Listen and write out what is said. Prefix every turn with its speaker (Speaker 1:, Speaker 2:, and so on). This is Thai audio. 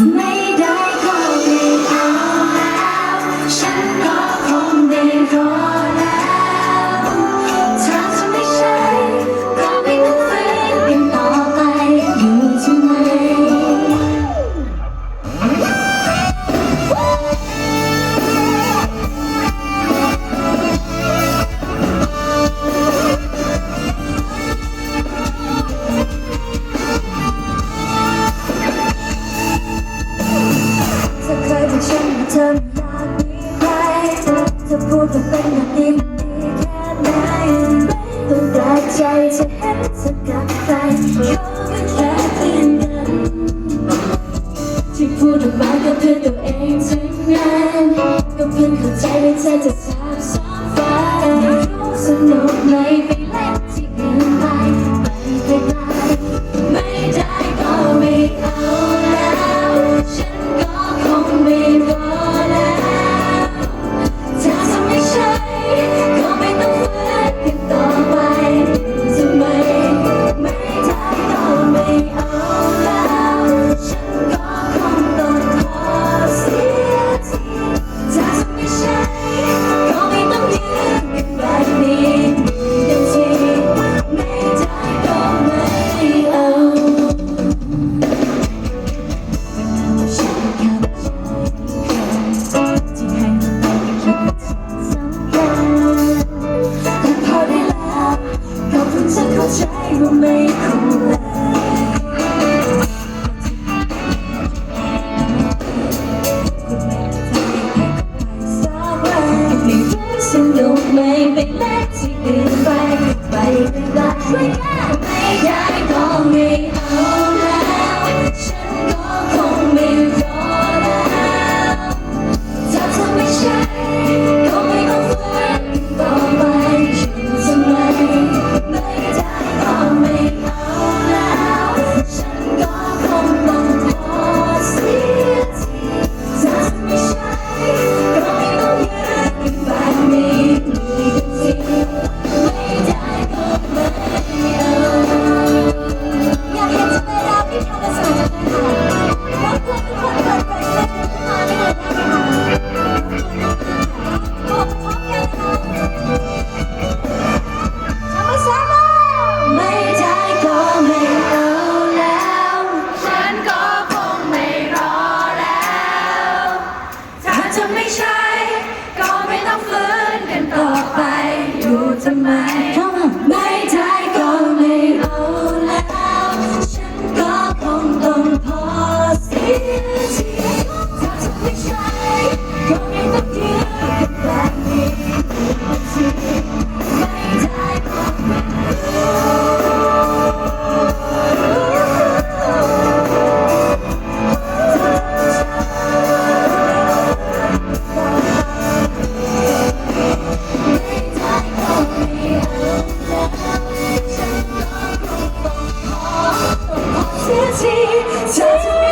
Speaker 1: Maybe. จะเป็นอย่บบนี้แค่ไหนต้องแปลกใจจะเห็นสักกับใคเขาก็แค่เพียงกันที่พูดออกมาก็เพื่อตัวเองทั้งนั้นก็เพื่อเข้าใจว่ใเธจะ maybe Shine. 다시 찾아